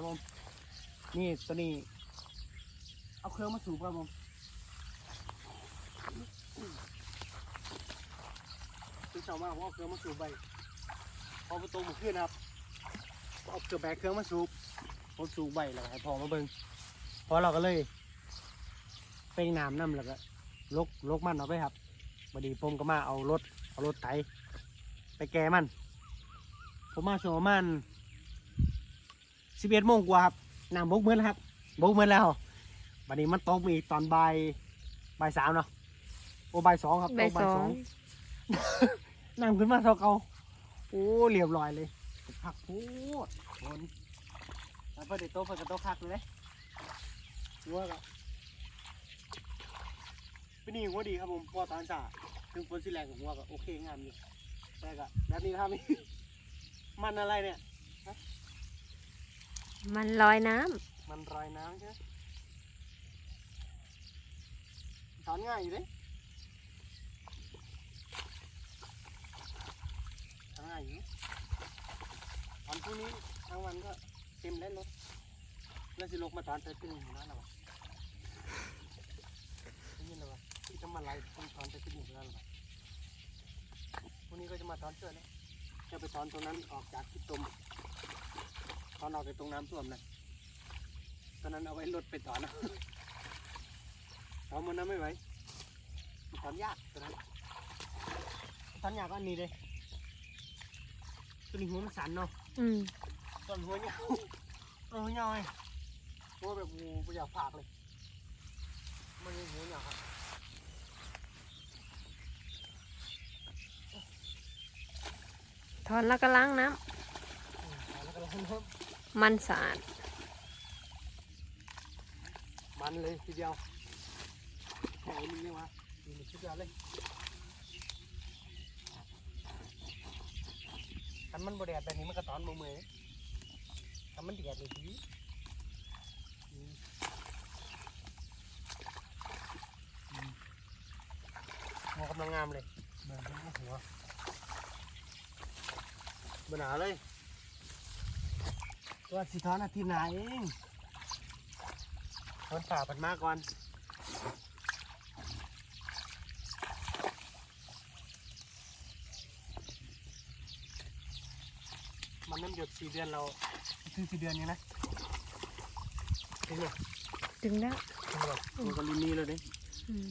ครับผมนี่ตัวนี้ เอาเครื่องมาสูบครับผมคือชาวบ้านผมเอาเครื่องมาสูบไปพอประตูมาขึ้นครับเอาเกือบแบกเครื่องมาสูบผมสูบใบแล้วให้พอมาเบิ่งพอเราก็เลยเป่งน้ำน้ำแล้วก็ลกลกมันเอาไปครับบดีผมก็มาเอารถเอารถไถไปแก้มัน ผมมาช่วงประมาณ สิบเอ็ดโมงกว่าครับน้ำบกเหมือนแล้วครับบกเหมือนแล้วบัดนี้มันตกมาอีกตอนบ่ายบ่ายสามเนาะโอ้บ่ายสองครับตใบกบ่าสยอสองงน้ำขึ้นมาเท่าเก่าโอ้เรียบร้อยเลยพักพูดคนแล้วพอเด็กโตพอกระโตพักเลยหัวก็เป็นนี่หัวดีครับผมพอตอนจ่าถึงฝนสิแรงกับหัวก็โอเคงามอยู่แต่ก็แบบนี้ครับนี่มันอะไรเนี่ย มันลอยน้ำมันรอยน้ำใช่ถอนง่ายอยู่เลยถอนง่ายอยู่ถอนพรุ่งนี้ทั้งวันก็เต็มแล้วรถแล้วสิลกมาถอนไปขึ้นอยู่นั่นหรอวะนี่หรอวะที่จะมาไล่ต้อถอนไปขึ้นอยู่นั่นหรอวะพรุ่งนี้ก็จะมาถอนเสื้อแล้วจะไปถอนตรงนั้นออกจากที่ตม อนออกจากตรงน้ำท่วมนะตอนนั้นเอาไว้รถไปถอนนะถอนมันนั้นไม่ไหวมันถอนยากตอนนั้นถอนยากก็อันนี้เลยตัวนี้หัวมันสันเนาะอืมต้นหัวยาวเออหัวยาวไงหัวแบบงูไม่อยากผากเลย มันยังหัวยาวครับถอนแล้วก็ล้างน้อืมแล้วก็ล้างน้ำ มันสะอาด มันเลยทีเดียวโอ้ยนี่วะดีมันสุดยอดเลยถ้ามันบดแดดแบบนี้มันก็ถอนมือมือถ้ามันแดดเลยทีมอืมหัวกำลังงามเลยเบิ่งทั้งหัวบหนาเลย ตัวสีท้อนอาทิตย์หนาเองคนฝ่าผันมาก่อนมันน้ำหยดสี่เดือนเราคือสี่เดือนนี้นะถึงเลยถึงแล้วถึงเลยมันก็รุ่นนี้แล้วเด้อืม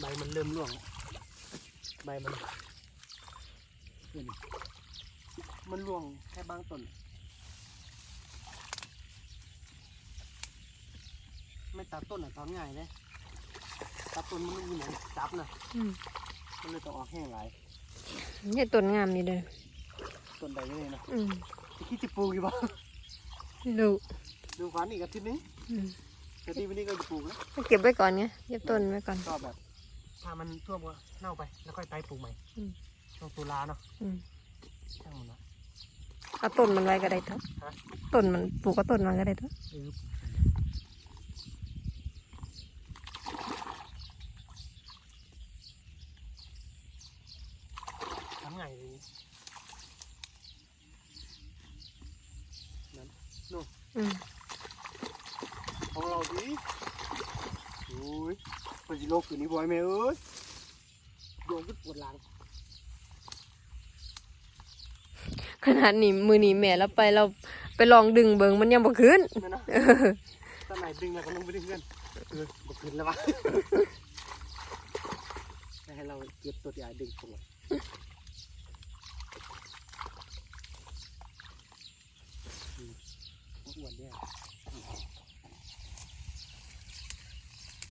ใบมันเริ่มร่วงแล้วใบมันเห็นมันร่วงแค่บางต้น ไม่ตัดต้นอะตอนง่ายเลยตัดต้นมันไม่มีหนังจับนะอืมมันเลยต้องออกแห้งหลายนี่ต้นงามนี่เด้อต้นใดก็เลยนะอืมที่คิดจะปลูกอยู่บ้างดูดูฝันอีกอาทิตย์นึงอืมเดี๋ยวที่วันนี้ก็จะปลูกแล้วเก็บไว้ก่อนไงเก็บต้นไว้ก่อนก็แบบถ้ามันท่วมก็เน่าไปแล้วค่อยไต่ปลูกใหม่อืมช่วงตุลาเนาะอืมช่างมันนะเอาต้นมันไว้ก็ได้ทั้งฮะต้นมันปลูกก็ต้นมันก็ได้ทั้ง เออทำไงเลยนั่นนู่นอืมของเราดิโอ้ยมันจะโลกอยู่นี่บ่อยไหมเอ้ยโยงขึ้นปวดหลังขนาดนี้มือนี้แม่เราไปเราไปลองดึงเบิงมันยังบ่ขึ้นแม่เนาะตอนไหนดึงมาก็ลงไปดึงกันเออบ่ขึ้นแล้ววะให้เราเก็บตัวใหญ่ดึงตัวอื มอ้วนเนี่ย